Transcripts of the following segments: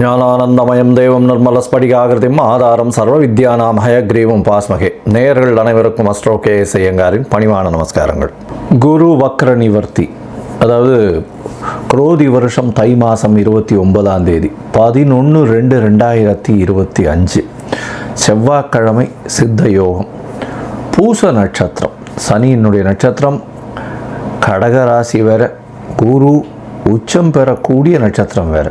ஞானானந்தமயம் தேவம் நிர்மலஸ்படிகாகிருதிம் ஆதாரம் சர்வ வித்யா நாம் ஹயக்ரீவம் பாஸ்மகே. நேயர்கள் அனைவருக்கும் அஸ்ட்ரோ கே எஸ் ஐயங்காரின் பணிவான நமஸ்காரங்கள். குரு வக்ர நிவர்த்தி அதாவது குரோதி வருஷம் தை மாதம் இருபத்தி ஒன்பதாம் தேதி பதினொன்று ரெண்டு ரெண்டாயிரத்தி இருபத்தி அஞ்சு. செவ்வாய்க்கிழமை சித்த யோகம். பூச நட்சத்திரம் சனியினுடைய நட்சத்திரம். கடகராசி வேற குரு உச்சம் பெறக்கூடிய நட்சத்திரம் வேற.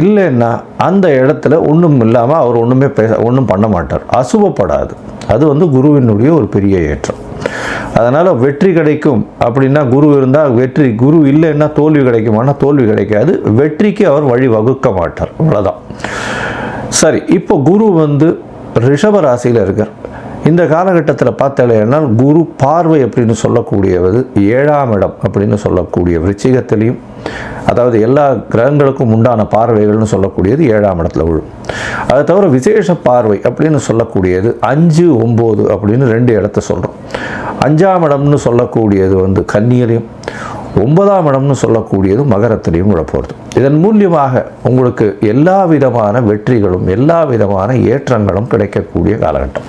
இல்லைன்னா அந்த இடத்துல ஒன்றும் இல்லாமல் அவர் ஒன்றுமே பேச ஒன்றும் பண்ண மாட்டார். அசுபப்படாது அது வந்து குருவினுடைய ஒரு பெரிய ஏற்றம். அதனால் வெற்றி கிடைக்கும் அப்படின்னா குரு இருந்தால் வெற்றி குரு இல்லைன்னா தோல்வி கிடைக்குமானா தோல்வி கிடைக்காது. வெற்றிக்கு அவர் வழி வகுக்க மாட்டார். அவ்வளோதான் சரி இப்போ குரு வந்து ரிஷப ராசியில் இருக்கார். இந்த காலகட்டத்தில் பார்த்தாலேனால் குரு பார்வை அப்படின்னு சொல்லக்கூடியவது ஏழாம் இடம் அப்படின்னு சொல்லக்கூடிய விருச்சிகத்திலையும் அதாவது எல்லா கிரகங்களுக்கும் உண்டான பார்வைகள்னு சொல்லக்கூடியது ஏழாம் இடத்துல விழும். அதை தவிர விசேஷ பார்வை அப்படின்னு சொல்லக்கூடியது அஞ்சு ஒம்பது அப்படின்னு ரெண்டு இடத்த சொல்கிறோம் அஞ்சாம் இடம்னு சொல்லக்கூடியது வந்து கன்னியிலையும் ஒன்பதாம் இடம்னு சொல்லக்கூடியது மகரத்திலையும் விழப்போகிறது இதன் மூலியமாக உங்களுக்கு எல்லா விதமான வெற்றிகளும் எல்லா விதமான ஏற்றங்களும் கிடைக்கக்கூடிய காலகட்டம்.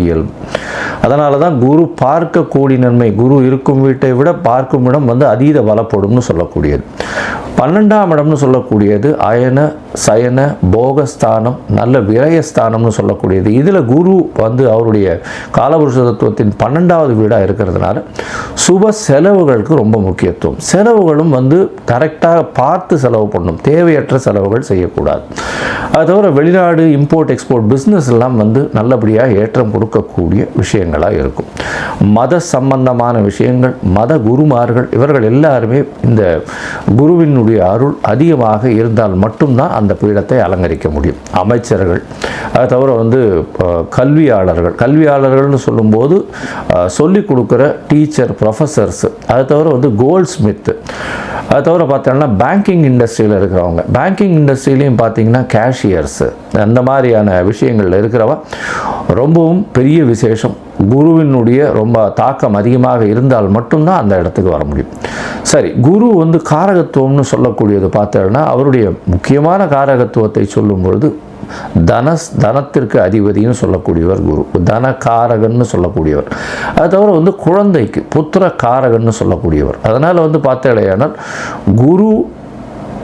இயல்பு அதனால தான் குரு பார்க்கக்கூடிய நன்மை. குரு இருக்கும் வீட்டை விட பார்க்கும் இடம் வந்து அதீத பலப்படும்னு சொல்லக்கூடியது. பன்னெண்டாம் இடம்னு சொல்லக்கூடியது அயன சயன போகஸ்தானம் நல்ல விரயஸ்தானம்னு சொல்லக்கூடியது. இதில் குரு வந்து அவருடைய காலபுருஷ தத்துவத்தின் பன்னெண்டாவது வீடாக இருக்கிறதுனால சுப செலவுகளுக்கு ரொம்ப முக்கியத்துவம். செலவுகளும் வந்து கரெக்டாக பார்த்து செலவு பண்ணணும் தேவையற்ற செலவுகள் செய்யக்கூடாது. அது தவிர வெளிநாடு இம்போர்ட் எக்ஸ்போர்ட் பிஸ்னஸ் எல்லாம் வந்து நல்லபடியாக ஏற்றம் கொடுக்கக்கூடிய விஷயங்களாக இருக்கும். மத சம்பந்தமான விஷயங்கள் மத குருமார்கள் இவர்கள் எல்லாருமே இந்த குருவினுடைய அருள் அதிகமாக இருந்தால் மட்டும்தான் அந்த பீடத்தை அலங்கரிக்க முடியும். அமைச்சர்கள் அது தவிர வந்து கல்வியாளர்கள். கல்வியாளர்கள்னு சொல்லும்போது சொல்லிக் கொடுக்குற டீச்சர் ப்ரொஃபஸர்ஸ் அது தவிர வந்து கோல்ட் ஸ்மித்து அது தவிர பார்த்தோம்னா பேங்கிங் இண்டஸ்ட்ரியில் இருக்கிறவங்க. பேங்கிங் இண்டஸ்ட்ரியிலையும் பார்த்தீங்கன்னா கேஷியர்ஸு அந்த மாதிரியான விஷயங்களில் இருக்கிறவ ரொம்பவும் பெரிய விசேஷம். குருவினுடைய ரொம்ப தாக்கம் அதிகமாக இருந்தால் மட்டும்தான் அந்த இடத்துக்கு வர முடியும். சரி குரு வந்து காரகத்துவம்னு சொல்லக்கூடியது பார்த்தோன்னா அவருடைய முக்கியமான காரகத்துவத்தை சொல்லும் பொழுது தனஸ் தனத்திற்கு அதிபதினு சொல்லக்கூடியவர் குரு. தன காரகன்னு சொல்லக்கூடியவர். அது தவிர வந்து குழந்தைக்கு புத்திர காரகன்னு சொல்லக்கூடியவர். அதனால் வந்து பார்த்தேடையானால் குரு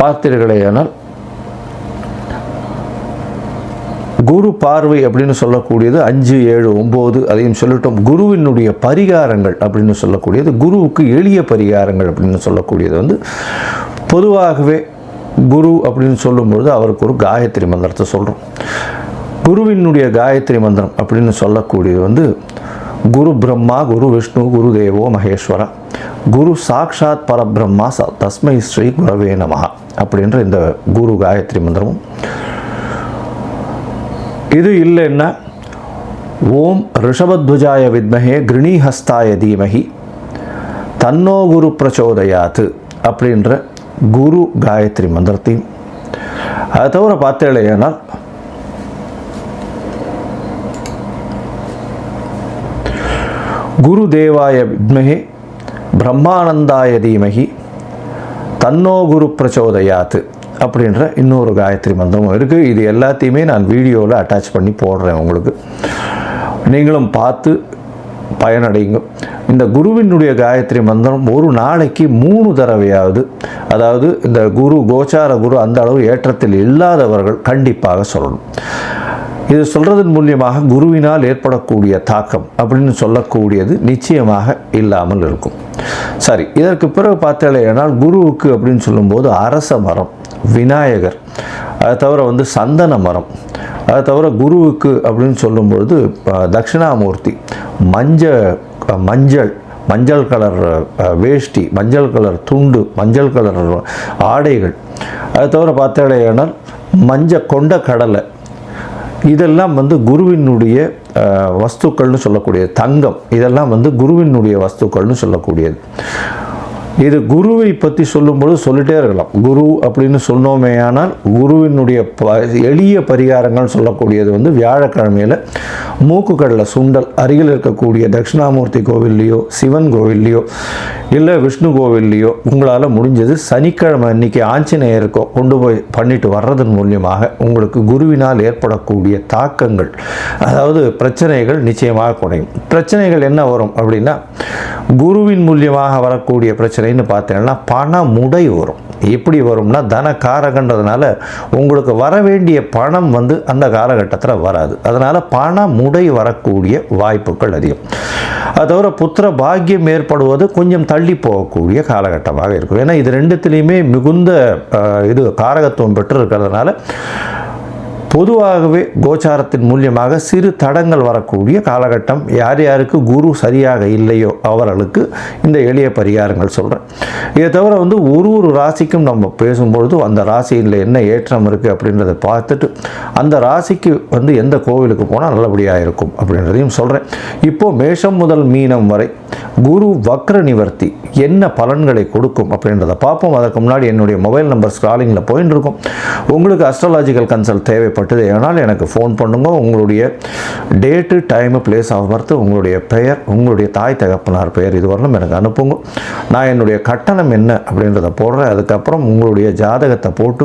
பார்த்தீர்களேயானால் குரு பார்வை அப்படின்னு சொல்லக்கூடியது அஞ்சு ஏழு ஒம்பது அதையும் சொல்லிட்டோம். குருவினுடைய பரிகாரங்கள் அப்படின்னு சொல்லக்கூடியது குருவுக்கு எளிய பரிகாரங்கள் அப்படின்னு சொல்லக்கூடியது வந்து பொதுவாகவே குரு அப்படின்னு சொல்லும்பொழுது அவருக்கு ஒரு காயத்ரி மந்திரத்தை சொல்கிறோம் குருவினுடைய காயத்ரி மந்திரம் அப்படின்னு சொல்லக்கூடியது வந்து குரு பிரம்மா குரு விஷ்ணு குரு தேவோ மகேஸ்வரா. குரு சாக்ஷாத் பரபிரம்மா ச தஸ்மை ஸ்ரீ குரவே நமஹா அப்படின்ற இந்த குரு காயத்ரி மந்திரமும். இது இல்லைன்னா ஓம் ரிஷபத்வஜாய வித்மகே கிருணிஹஸ்தாய தீமகி தன்னோ குரு பிரச்சோதயாத்து அப்படின்ற குரு காயத்ரி மந்திரத்தையும். அதை தவிர பார்த்தேனால் குரு தேவாய வித்மகே பிரம்மானந்தாய தீமகி தன்னோ குரு பிரச்சோதயாத்து அப்படின்ற இன்னொரு காயத்ரி மந்திரமும் இருக்குது இது எல்லாத்தையுமே நான் வீடியோவில் அட்டாச் பண்ணி போடுறேன் உங்களுக்கு. நீங்களும் பார்த்து பயனடைங்க இந்த குருவினுடைய காயத்ரி மந்திரம் ஒரு நாளைக்கு மூணு தடவையாவது அதாவது இந்த குரு கோச்சார குரு அந்த அளவு ஏற்றத்தில் இல்லாதவர்கள் கண்டிப்பாக சொல்லணும். இது சொல்கிறதன் மூலியமாக குருவினால் ஏற்படக்கூடிய தாக்கம் அப்படின்னு சொல்லக்கூடியது நிச்சயமாக இல்லாமல் இருக்கும். சரி இதற்கு பிறகு பார்த்தாலேனால் குருவுக்கு அப்படின்னு சொல்லும்போது அரச மரம் விநாயகர். அதை தவிர வந்து சந்தன மரம். அதை தவிர குருவுக்கு அப்படின்னு சொல்லும்பொழுது தட்சிணாமூர்த்தி மஞ்ச மஞ்சள் மஞ்சள் கலர் வேஷ்டி மஞ்சள் கலர் துண்டு மஞ்சள் கலர் ஆடைகள். அதை தவிர பார்த்தாலேயானால் மஞ்ச கொண்ட கடலை இதெல்லாம் வந்து குருவினுடைய வஸ்துக்கள்னு சொல்லக்கூடியது தங்கம். இதெல்லாம் வந்து குருவினுடைய வஸ்துக்கள்னு சொல்லக்கூடியது. இது குருவை பற்றி சொல்லும்போது சொல்லிட்டே இருக்கலாம். குரு அப்படின்னு சொன்னோமே ஆனால் குருவினுடைய ப எளிய பரிகாரங்கள் சொல்லக்கூடியது வந்து வியாழக்கிழமையில் மூக்குக்கடலை சுண்டல் அருகில் இருக்கக்கூடிய தட்சிணாமூர்த்தி கோவில்லையோ சிவன் கோவில்லையோ இல்லை விஷ்ணு கோவில்லையோ உங்களால் முடிஞ்சது சனிக்கிழமை அன்னைக்கு ஆஞ்சநேயருக்கோ கொண்டு போய் பண்ணிட்டு வர்றதன் மூலியமாக உங்களுக்கு குருவினால் ஏற்படக்கூடிய தாக்கங்கள் அதாவது பிரச்சனைகள் நிச்சயமாக குறையும். பிரச்சனைகள் என்ன வரும் அப்படின்னா குருவின் மூலியமாக வரக்கூடிய பிரச்சனைன்னு பார்த்தீங்கன்னா பண முடை வரும். எப்படி வரும்னா தன காரகன்றதுனால உங்களுக்கு வர வேண்டிய பணம் வந்து அந்த காலகட்டத்தில் வராது. அதனால் பண முடை வரக்கூடிய வாய்ப்புகள் அதிகம். அது தவிர புத்திர பாக்கியம் ஏற்படுவது கொஞ்சம் தள்ளி போகக்கூடிய காலகட்டமாக இருக்கும். ஏன்னா இது ரெண்டுத்துலேயுமே மிகுந்த இது காரகத்துவம் பெற்று இருக்கிறதுனால பொதுவாகவே கோச்சாரத்தின் மூலியமாக சிறு தடங்கள் வரக்கூடிய காலகட்டம் யார் யாருக்கு குரு சரியாக இல்லையோ அவர்களுக்கு இந்த எளிய பரிகாரங்கள் சொல்கிறேன் இதை தவிர வந்து ஒரு ஒரு ராசிக்கும் நம்ம பேசும்பொழுது அந்த ராசியில் என்ன ஏற்றம் இருக்குது அப்படின்றத பார்த்துட்டு அந்த ராசிக்கு வந்து எந்த கோவிலுக்கு போனால் நல்லபடியாக இருக்கும் அப்படின்றதையும் சொல்கிறேன் இப்போது மேஷம் முதல் மீனம் வரை குரு வக்ர நிவர்த்தி என்ன பலன்களை கொடுக்கும் அப்படின்றத பார்ப்போம். அதற்கு முன்னாடி என்னுடைய மொபைல் நம்பர் ஸ்க்ராலிங்கில் போயின்னு இருக்கும். உங்களுக்கு அஸ்ட்ராலாஜிக்கல் கன்சல்ட் தேவைப்பட்டது ஏனால் எனக்கு ஃபோன் பண்ணுங்க. உங்களுடைய date time place of birth உங்களுடைய பெயர் உங்களுடைய தாய் தகப்பனார் பெயர் இதுவரையிலும் எனக்கு அனுப்புங்க. நான் என்னுடைய கட்டணம் என்ன அப்படின்றத போடுறேன். அதுக்கப்புறம் உங்களுடைய ஜாதகத்தை போட்டு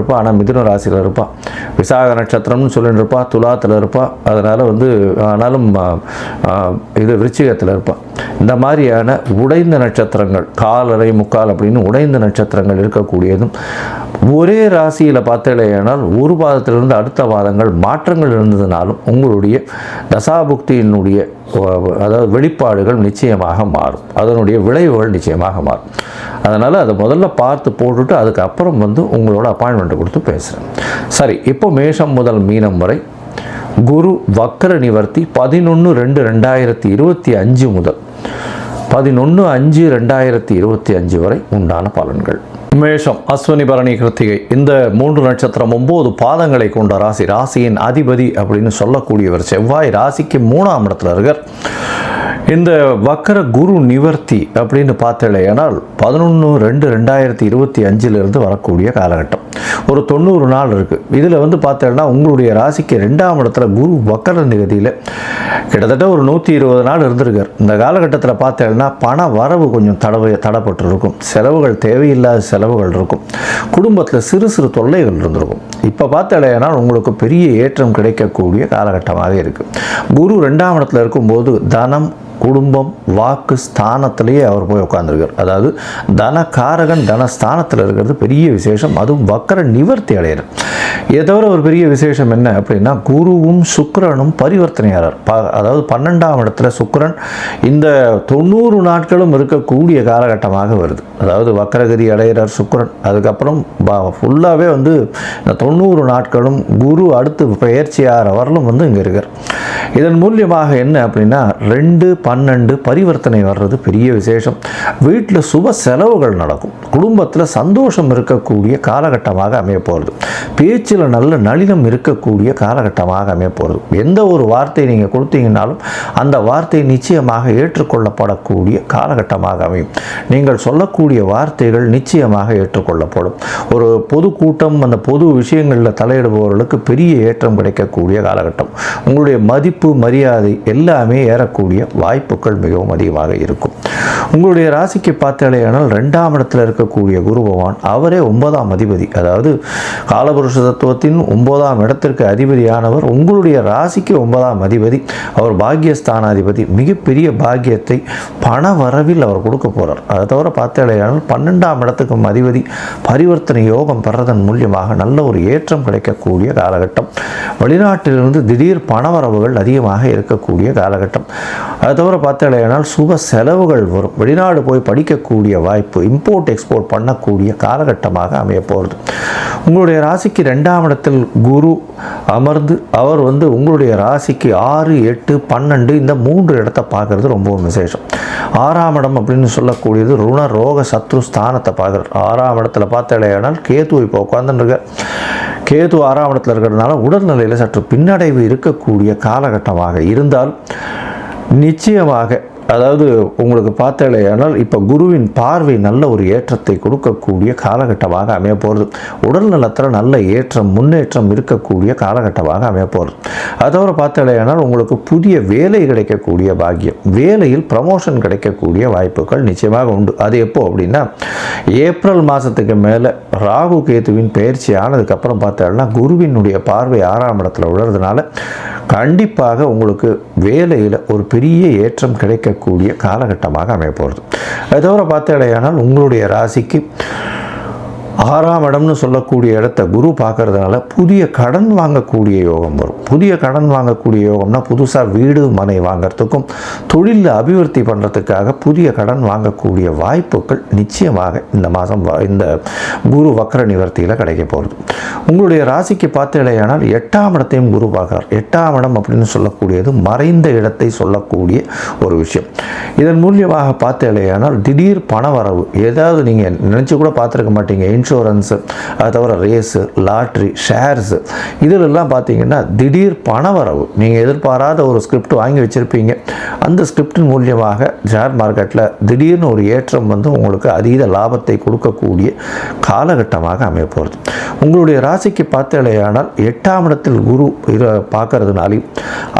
இருப்பாள் ஆனால் மிதுன ராசியில் இருப்பாள் விசாக நட்சத்திரம்னு சொல்லிட்டு இருப்பாள் துலாத்தில் இருப்பாள் அதனால் வந்து ஆனாலும் இது விருச்சிகத்தில் இருப்பாள் இந்த மாதிரியான உடைந்த நட்சத்திரங்கள் காலரை முக்கால் அப்படின்னு உடைந்த நட்சத்திரங்கள் இருக்கக்கூடியதும் ஒரே ராசியில் பார்த்தேனால் ஒரு பாதத்திலிருந்து அடுத்த பாதங்கள் மாற்றங்கள் இருந்ததுனாலும் உங்களுடைய தசாபுக்தியினுடைய அதாவது வெளிப்பாடுகள் நிச்சயமாக மாறும். அதனுடைய விளைவுகள் நிச்சயமாக மாறும். அதனால் அதை முதல்ல பார்த்து போட்டுட்டு அதுக்கப்புறம் வந்து உங்களோட அப்பாயின்மெண்ட் கொடுத்து பேசுகிறேன் சரி இப்போ மேஷம் முதல் மீனம் வரை குரு வக்கர நிவர்த்தி பதினொன்று ரெண்டு ரெண்டாயிரத்தி இருபத்தி அஞ்சு முதல் பதினொன்று அஞ்சு ரெண்டாயிரத்தி இருபத்தி அஞ்சு வரை உண்டான பலன்கள். மேஷம் அஸ்வினி பரணி கிருத்திகை இந்த மூன்று நட்சத்திரம் ஒம்பது பாதங்களை கொண்ட ராசி. ராசியின் அதிபதி அப்படின்னு சொல்லக்கூடியவர் செவ்வாய். ராசிக்கு மூணாம் இடத்துல இருக்கார். இந்த வக்கர குரு நிவர்த்தி அப்படின்னு பார்த்தலையானால் பதினொன்று ரெண்டு ரெண்டாயிரத்தி இருபத்தி அஞ்சிலிருந்து வரக்கூடிய காலகட்டம். ஒரு தொண்ணூறு நாள் இருக்குது இதில் வந்து பார்த்தேன்னா உங்களுடைய ராசிக்கு ரெண்டாம் இடத்துல குரு வக்கர நிகதியில் கிட்டத்தட்ட ஒரு நூற்றி இருபது நாள் இருந்திருக்கார். இந்த காலகட்டத்தில் பார்த்தேன்னா பண வரவு கொஞ்சம் தடவை தடப்பட்டிருக்கும். செலவுகள் தேவையில்லாத செலவுகள் இருக்கும். குடும்பத்தில் சிறு சிறு தொல்லைகள் இருந்திருக்கும். இப்போ பார்த்தேன்னா உங்களுக்கு பெரிய ஏற்றம் கிடைக்கக்கூடிய காலகட்டமாக இருக்குது குரு ரெண்டாம் இடத்துல இருக்கும்போது தனம் குடும்பம் வாக்கு ஸ்தானத்திலேயே அவர் போய் உட்காந்துருக்கார் அதாவது தனகாரகன் தனஸ்தானத்தில் இருக்கிறது பெரிய விசேஷம். அதுவும் வக்கர நிவர்த்தி அடையிறார். இதை தவிர ஒரு பெரிய விசேஷம் என்ன அப்படின்னா குருவும் சுக்கரனும் பரிவர்த்தனையாளர். ப அதாவது பன்னெண்டாம் இடத்துல சுக்கரன் இந்த தொண்ணூறு நாட்களும் இருக்கக்கூடிய காலகட்டமாக வருது. அதாவது வக்கரகிரி அடையிறார் சுக்கரன். அதுக்கப்புறம் ஃபுல்லாகவே வந்து இந்த தொண்ணூறு நாட்களும் குரு அடுத்து பெயர்ச்சியாகிற வரலும் வந்து இங்கே இருக்கார். இதன் மூலியமாக என்ன அப்படின்னா ரெண்டு பன்னெண்டு பரிவர்த்தனை வர்றது பெரிய விசேஷம். வீட்டில் சுப செலவுகள் நடக்கும். குடும்பத்தில் சந்தோஷம் இருக்கக்கூடிய காலகட்டமாக அமைய போகிறது பேச்சில் நல்ல நளினம் இருக்கக்கூடிய காலகட்டமாக அமைய போகிறது எந்த ஒரு வார்த்தை நீங்கள் கொடுத்தீங்கன்னாலும் அந்த வார்த்தை நிச்சயமாக ஏற்றுக்கொள்ளப்படக்கூடிய காலகட்டமாக அமையும். நீங்கள் சொல்லக்கூடிய வார்த்தைகள் நிச்சயமாக ஏற்றுக்கொள்ளப்படும். ஒரு பொதுக்கூட்டம் அந்த பொது விஷயங்களில் தலையிடுபவர்களுக்கு பெரிய ஏற்றம் கிடைக்கக்கூடிய காலகட்டம். உங்களுடைய மதிப்பு மரியாதை எல்லாமே ஏறக்கூடிய வாய்ப்புகள் மிகவும் அதிகமாக இருக்கும். உங்களுடைய ராசிக்கு பார்த்தாலேயானால் ரெண்டாம் இடத்துல இருக்கக்கூடிய குரு பகவான் அவரே ஒன்பதாம் அதிபதி. அதாவது காலபுருஷ தத்துவத்தின் ஒன்பதாம் இடத்திற்கு அதிபதியானவர் உங்களுடைய ராசிக்கு ஒன்பதாம் அதிபதி. அவர் பாக்கியஸ்தானாதிபதி மிகப்பெரிய பாக்கியத்தை பண வரவில் அவர் கொடுக்க போகிறார் அதை தவிர பார்த்தாலேயானால் பன்னெண்டாம் இடத்துக்கும் அதிபதி. பரிவர்த்தனை யோகம் பெறதன் மூலியமாக நல்ல ஒரு ஏற்றம் கிடைக்கக்கூடிய காலகட்டம். வெளிநாட்டிலிருந்து திடீர் பணவரவுகள் அதிகமாக இருக்கக்கூடிய காலகட்டம். அதை தவிர பார்த்தாலேயானால் சுப செலவுகள் வரும். வெளிநாடு போய் படிக்கக்கூடிய வாய்ப்பு இம்போர்ட் எக்ஸ்போர்ட் பண்ணக்கூடிய காலகட்டமாக அமைய போகிறது உங்களுடைய ராசிக்கு ரெண்டாம் இடத்தில் குரு அமர்ந்து அவர் வந்து உங்களுடைய ராசிக்கு ஆறு எட்டு பன்னெண்டு இந்த மூன்று இடத்தை பார்க்குறது ரொம்பவும் விசேஷம். ஆறாம் இடம் அப்படின்னு சொல்லக்கூடியது ருண ரோக சத்ரு ஸ்தானத்தை பார்க்குறார் ஆறாம் இடத்துல பார்த்தாலேனால் கேது இப்போ உட்காந்துருக்க கேது ஆறாம் இடத்துல இருக்கிறதுனால உடல்நிலையில் சற்று பின்னடைவு இருக்கக்கூடிய காலகட்டமாக இருந்தால் நிச்சயமாக அதாவது உங்களுக்கு பார்த்தாலேயானால் இப்போ குருவின் பார்வை நல்ல ஒரு ஏற்றத்தை கொடுக்கக்கூடிய காலகட்டமாக அமைய போகிறது உடல் நலத்தில் நல்ல ஏற்றம் முன்னேற்றம் இருக்கக்கூடிய காலகட்டமாக அமைய போகிறது அதோட பார்த்தாலேயானால் உங்களுக்கு புதிய வேலை கிடைக்கக்கூடிய பாக்கியம். வேலையில் ப்ரமோஷன் கிடைக்கக்கூடிய வாய்ப்புகள் நிச்சயமாக உண்டு. அது எப்போ அப்படின்னா ஏப்ரல் மாதத்துக்கு மேலே ராகு கேதுவின் பயிற்சி ஆனதுக்கப்புறம் பார்த்தோம்னா குருவினுடைய பார்வை ஆறாம் இடத்துல விழுறதுனால கண்டிப்பாக உங்களுக்கு வேலையில் ஒரு பெரிய ஏற்றம் கிடைக்க கூடிய காலகட்டமாக அமைய போகிறது அது தவிர பார்த்தடையானால் உங்களுடைய ராசிக்கு ஆறாம் இடம்னு சொல்லக்கூடிய இடத்த குரு பார்க்கறதுனால புதிய கடன் வாங்கக்கூடிய யோகம் வரும். புதிய கடன் வாங்கக்கூடிய யோகம்னா புதுசாக வீடு மனை வாங்கிறதுக்கும் தொழிலில் அபிவிருத்தி பண்ணுறதுக்காக புதிய கடன் வாங்கக்கூடிய வாய்ப்புகள் நிச்சயமாக இந்த மாதம் இந்த குரு வக்கர நிவர்த்தியில் கிடைக்க போகிறது உங்களுடைய ராசிக்கு பார்த்தீங்களேயானால் எட்டாம் இடத்தையும் குரு பார்க்குறார். எட்டாம் இடம் அப்படின்னு சொல்லக்கூடியது மறைந்த இடத்தை சொல்லக்கூடிய ஒரு விஷயம். இதன் மூலியமாக பார்த்தீங்களேயானால் திடீர் பண வரவு ஏதாவது நீங்கள் நினச்சி கூட பார்த்துருக்க மாட்டீங்க. இன்சூரன்ஸு அது தவிர ரேஸு லாட்ரி ஷேர்ஸு. இதிலெல்லாம் பார்த்தீங்கன்னா திடீர் பணவரவு நீங்கள் எதிர்பாராத ஒரு ஸ்கிரிப்ட் வாங்கி வச்சுருப்பீங்க. அந்த ஸ்கிரிப்டின் மூலியமாக ஷேர் மார்க்கெட்டில் திடீர்னு ஒரு ஏற்றம் வந்து உங்களுக்கு அதீத லாபத்தை கொடுக்கக்கூடிய காலகட்டமாக அமையப்போகிறது உங்களுடைய ராசிக்கு பார்த்தேலையானால் எட்டாம் இடத்தில் குரு பார்க்கறதுனாலையும்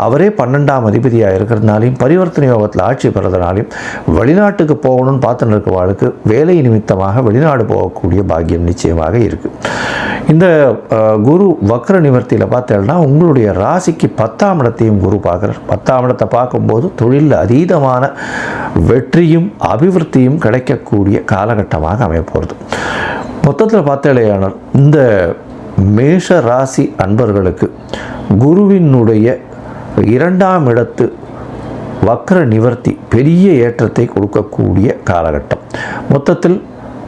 அவரே பன்னெண்டாம் அதிபதியாக இருக்கிறதுனாலையும் பரிவர்த்தனை யோகத்தில் ஆட்சி பெறதுனாலையும் வெளிநாட்டுக்கு போகணும்னு பார்த்துன்னு இருக்க வாழ்க்கை வேலை நிமித்தமாக வெளிநாடு போகக்கூடிய பாக்கியம் நிச்சயமாக இருக்குது இந்த குரு வக்ர நிவர்த்தியில் பார்த்தேன்னா உங்களுடைய ராசிக்கு பத்தாம் இடத்தையும் குரு பார்க்குறார். பத்தாம் இடத்தை பார்க்கும்போது தொழிலில் அதீதமான வெற்றியும் அபிவிருத்தியும் கிடைக்கக்கூடிய காலகட்டமாக அமையப்போகிறது மொத்தத்தில் பார்த்தேலையானால் இந்த மேஷ ராசி அன்பர்களுக்கு குருவினுடைய இரண்டாம் இடத்து வக்ர நிவர்த்தி பெரிய ஏற்றத்தை கொடுக்கக்கூடிய காலகட்டம். மொத்தத்தில்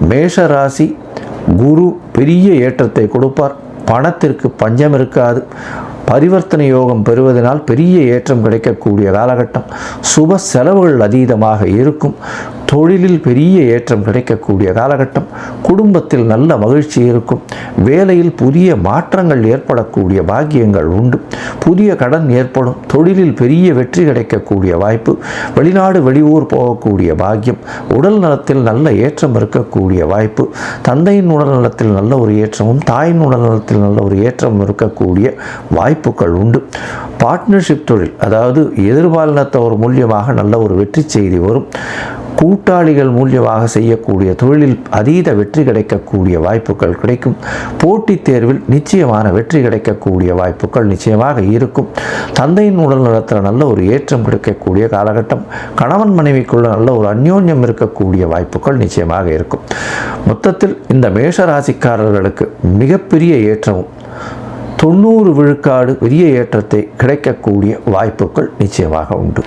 மேஷ ராசி குரு பெரிய ஏற்றத்தை கொடுப்பார். பணத்திற்கு பஞ்சம் இருக்காது. பரிவர்த்தனை யோகம் பெறுவதனால் பெரிய ஏற்றம் கிடைக்கக்கூடிய காலகட்டம். சுப செலவுகள் அதீதமாக இருக்கும். தொழிலில் பெரிய ஏற்றம் கிடைக்கக்கூடிய காலகட்டம் குடும்பத்தில் நல்ல மகிழ்ச்சி இருக்கும் வேலையில் புதிய மாற்றங்கள் ஏற்படக்கூடிய பாக்கியங்கள் உண்டு. புதிய கடன் ஏற்படும் தொழிலில் பெரிய வெற்றி கிடைக்கக்கூடிய வாய்ப்பு வெளிநாடு வெளியூர் போகக்கூடிய பாக்கியம் உடல் நலத்தில் நல்ல ஏற்றம் இருக்கக்கூடிய வாய்ப்பு தந்தையின் உடல் நலத்தில் நல்ல ஒரு ஏற்றமும் தாயின் உடல் நலத்தில் நல்ல ஒரு ஏற்றம் இருக்கக்கூடிய வாய்ப்புகள் உண்டு. பார்ட்னர்ஷிப் தொழில் அதாவது எதிர்பாலினத்தவர் மூலியமாக நல்ல ஒரு வெற்றி செய்தி வரும். கூட்டாளிகள் மூலியமாக செய்யக்கூடிய தொழிலில் அதீத வெற்றி கிடைக்கக்கூடிய வாய்ப்புகள் கிடைக்கும். போட்டித் தேர்வில் நிச்சயமான வெற்றி கிடைக்கக்கூடிய வாய்ப்புகள் நிச்சயமாக இருக்கும். தந்தையின் உடல் நலத்தில் நல்ல ஒரு ஏற்றம் கிடைக்கக்கூடிய காலகட்டம். கணவன் மனைவிக்குள்ள நல்ல ஒரு அந்யோன்யம் இருக்கக்கூடிய வாய்ப்புகள் நிச்சயமாக இருக்கும். மொத்தத்தில் இந்த மேஷ ராசிக்காரர்களுக்கு மிகப்பெரிய ஏற்றமும் தொண்ணூறு விழுக்காடு பெரிய ஏற்றத்தை கிடைக்கக்கூடிய வாய்ப்புகள் நிச்சயமாக உண்டு.